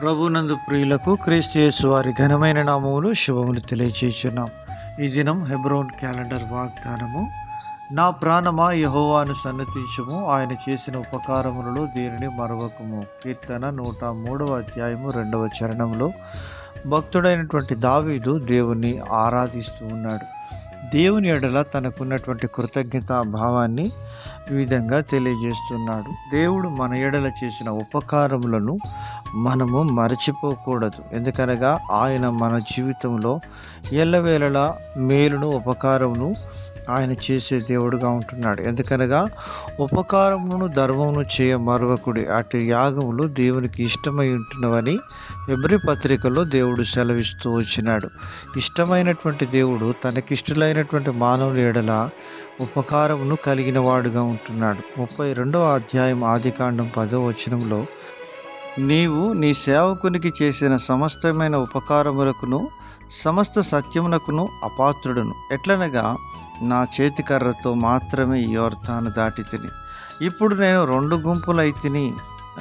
ప్రభునందు ప్రియులకు క్రీస్తు వారి ఘనమైన నామములు శుభములు తెలియచేస్తున్నాం ఈ దినం హెబ్రోన్ క్యాలెండర్ వాగ్దానము నా ప్రాణమా యహోవాను సన్నతించము ఆయన చేసిన ఉపకారములలో దీనిని మరవకము. కీర్తన నూట మూడవ అధ్యాయము రెండవ చరణంలో భక్తుడైనటువంటి దావీదు దేవుణ్ణి ఆరాధిస్తూ ఉన్నాడు. దేవుని ఎడల తనకున్నటువంటి కృతజ్ఞత భావాన్ని ఈ విధంగా తెలియజేస్తున్నాడు. దేవుడు మన ఎడల చేసిన ఉపకారములను మనము మరచిపోకూడదు. ఎందుకనగా ఆయన మన జీవితంలో ఎల్లవేళలా మేలును ఉపకారమును ఆయన చేసే దేవుడుగా ఉంటున్నాడు. ఎందుకనగా ఉపకారమును ధర్మమును చేయ మరవకుడి అటు యాగములు దేవునికి ఇష్టమై ఉంటున్నవని ఎబ్రి పత్రికలో దేవుడు సెలవిస్తూ వచ్చినాడు. ఇష్టమైనటువంటి దేవుడు తనకిష్టలైనటువంటి మానవుని ఎడల ఉపకారమును కలిగిన వాడుగా ఉంటున్నాడు. ముప్పై రెండవ అధ్యాయం ఆదికాండం పదో వచనంలో నీవు నీ సేవకునికి చేసిన సమస్తమైన ఉపకారములకును సమస్త సత్యమునకును అపాత్రుడును. ఎట్లనగా నా చేతికర్రతో మాత్రమే ఈ యోర్ధాను దాటి తిని. ఇప్పుడు నేను రెండు గుంపులైతిని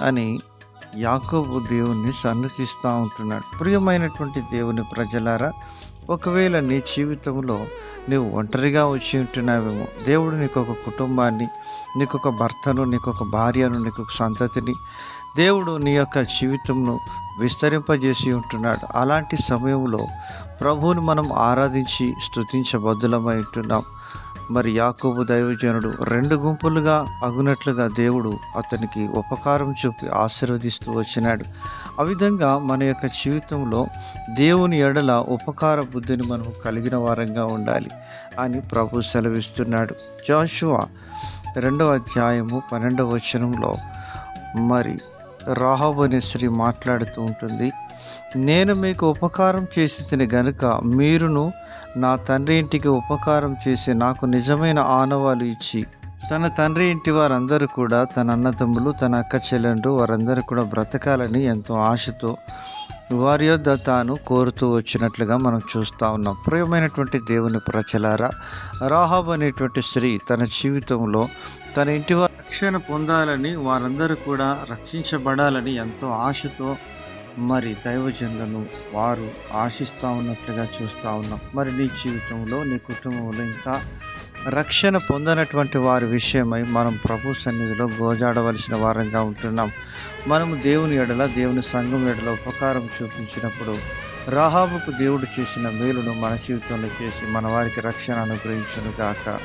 అని యాకోబు దేవుణ్ణి సన్నతిస్తూ ఉంటున్నాడు. ప్రియమైనటువంటి దేవుని ప్రజలారా ఒకవేళ నీ జీవితంలో నీవు ఒంటరిగా వచ్చి ఉంటున్నావేమో దేవుడు నీకు ఒక కుటుంబాన్ని నీకు ఒక భర్తను నీకు ఒక భార్యను నీకు ఒక సంతతిని దేవుడు నీ యొక్క జీవితంను విస్తరింపజేసి ఉంటున్నాడు. అలాంటి సమయంలో ప్రభువుని మనం ఆరాధించి స్తుతించబద్దులమై ఉంటున్నాం. మరి యాకోబు దైవజనుడు రెండు గుంపులుగా అగునట్లుగా దేవుడు అతనికి ఉపకారం చూపి ఆశీర్వదిస్తూ వచ్చినాడు. ఆ విధంగా మన యొక్క జీవితంలో దేవుని ఎడల ఉపకార బుద్ధిని మనం కలిగిన వారంగా ఉండాలి అని ప్రభు సెలవిస్తున్నాడు. జాషువా రెండవ అధ్యాయము పన్నెండవ వచనంలో మరి రాహబ్ అనే స్త్రీ మాట్లాడుతూ ఉంటుంది నేను మీకు ఉపకారం చేసి తిని గనుక మీరును నా తండ్రి ఇంటికి ఉపకారం చేసి నాకు నిజమైన ఆనవాలు ఇచ్చి తన తండ్రి ఇంటి వారందరూ కూడా తన అన్నదమ్ములు తన అక్క చెల్లెండ్రు వారందరూ కూడా బ్రతకాలని ఎంతో ఆశతో వారి యొద్ద తాను కోరుతూ వచ్చినట్లుగా మనం చూస్తూ ఉన్నాం. ప్రియమైనటువంటి దేవుని ప్రజలారా రాహాబ్ అనేటువంటి స్త్రీ తన జీవితంలో తన ఇంటి రక్షణ పొందాలని వారందరూ కూడా రక్షించబడాలని ఎంతో ఆశతో మరి దైవజనులను వారు ఆశిస్తూ ఉన్నట్లుగా చూస్తూ ఉన్నాం. మరి నీ జీవితంలో నీ కుటుంబంలో ఇంకా రక్షణ పొందనటువంటి వారి విషయమై మనం ప్రభు సన్నిధిలో గోజాడవలసిన వారంగా ఉంటున్నాం. మనము దేవుని ఎడల దేవుని సంఘం ఎడల ఉపకారం చూపించినప్పుడు రాహాబుకు దేవుడు చేసిన మేలును మన జీవితంలో చేసి మన వారికి రక్షణ అనుగ్రహించను గాక